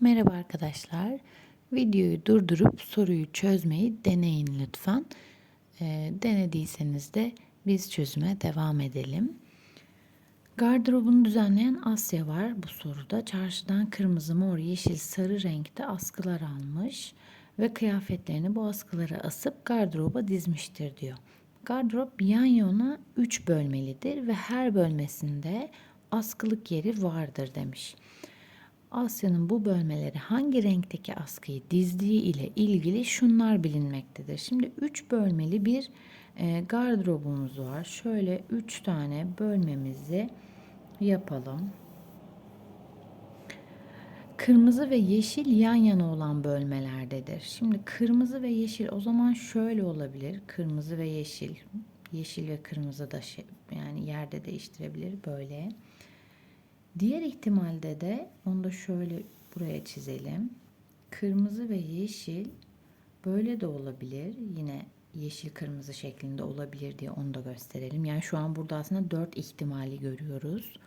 Merhaba arkadaşlar. Videoyu durdurup soruyu çözmeyi deneyin lütfen. Ee, denediyseniz de biz çözüme devam edelim. Gardırobunu düzenleyen Asya var bu soruda. Çarşıdan kırmızı, mor, yeşil, sarı renkte askılar almış ve kıyafetlerini bu askılara asıp gardıroba dizmiştir diyor. Gardırop yan yana 3 bölmelidir ve her bölmesinde askılık yeri vardır demiş. Asya'nın bu bölmeleri hangi renkteki askıyı dizdiği ile ilgili şunlar bilinmektedir. Şimdi 3 bölmeli bir e, gardırobumuz var. Şöyle 3 tane bölmemizi yapalım. Kırmızı ve yeşil yan yana olan bölmelerdedir. Şimdi kırmızı ve yeşil o zaman şöyle olabilir. Kırmızı ve yeşil. Yeşil ve kırmızı da şey, yani yerde değiştirebilir böyle. Diğer ihtimalde de onu da şöyle buraya çizelim. Kırmızı ve yeşil böyle de olabilir. Yine yeşil kırmızı şeklinde olabilir diye onu da gösterelim. Yani şu an burada aslında dört ihtimali görüyoruz.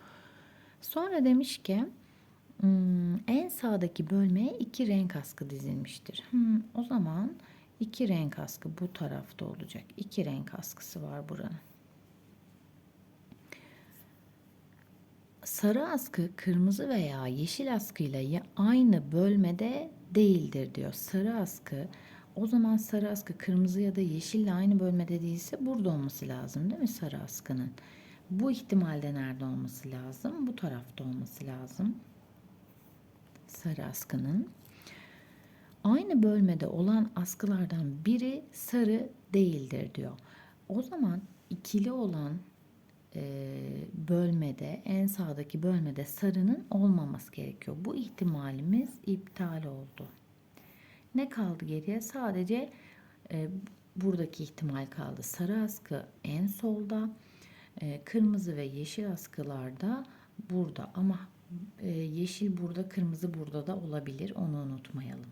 Sonra demiş ki hmm, en sağdaki bölmeye iki renk askı dizilmiştir. Hmm, o zaman iki renk askı bu tarafta olacak. İki renk askısı var buranın. Sarı askı kırmızı veya yeşil askıyla aynı bölmede değildir diyor. Sarı askı o zaman sarı askı kırmızı ya da yeşille aynı bölmede değilse burada olması lazım değil mi sarı askının? Bu ihtimalde nerede olması lazım? Bu tarafta olması lazım. Sarı askının. Aynı bölmede olan askılardan biri sarı değildir diyor. O zaman ikili olan bölmede en sağdaki bölmede sarının olmaması gerekiyor. Bu ihtimalimiz iptal oldu. Ne kaldı geriye? Sadece e, buradaki ihtimal kaldı. Sarı askı en solda, e, kırmızı ve yeşil askılarda burada ama e, yeşil burada, kırmızı burada da olabilir. Onu unutmayalım.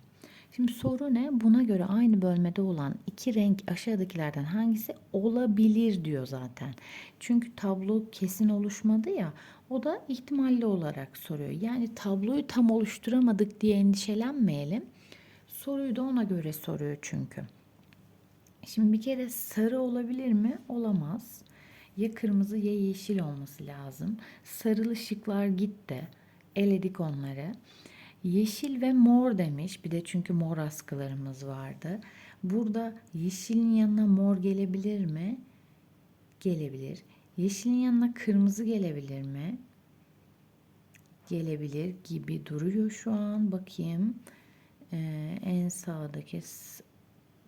Şimdi soru ne? Buna göre aynı bölmede olan iki renk aşağıdakilerden hangisi olabilir diyor zaten. Çünkü tablo kesin oluşmadı ya. O da ihtimalli olarak soruyor. Yani tabloyu tam oluşturamadık diye endişelenmeyelim. Soruyu da ona göre soruyor çünkü. Şimdi bir kere sarı olabilir mi? Olamaz. Ya kırmızı ya yeşil olması lazım. Sarılı şıklar gitti. Eledik onları. Yeşil ve mor demiş. Bir de çünkü mor askılarımız vardı. Burada yeşilin yanına mor gelebilir mi? Gelebilir. Yeşilin yanına kırmızı gelebilir mi? Gelebilir gibi duruyor şu an. Bakayım. Ee, en sağdaki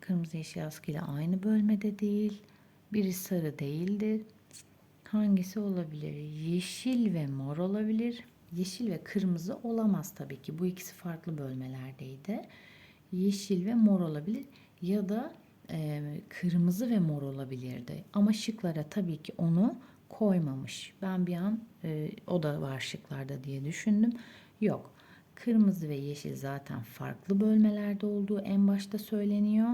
kırmızı yeşil askıyla aynı bölmede değil. Biri sarı değildir. Hangisi olabilir? Yeşil ve mor olabilir yeşil ve kırmızı olamaz tabii ki. Bu ikisi farklı bölmelerdeydi. Yeşil ve mor olabilir ya da e, kırmızı ve mor olabilirdi. Ama şıklara tabii ki onu koymamış. Ben bir an e, o da var şıklarda diye düşündüm. Yok. Kırmızı ve yeşil zaten farklı bölmelerde olduğu en başta söyleniyor.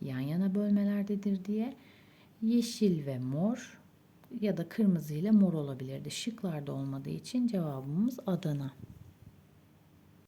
Yan yana bölmelerdedir diye. Yeşil ve mor ya da kırmızı ile mor olabilirdi. Şıklarda olmadığı için cevabımız Adana.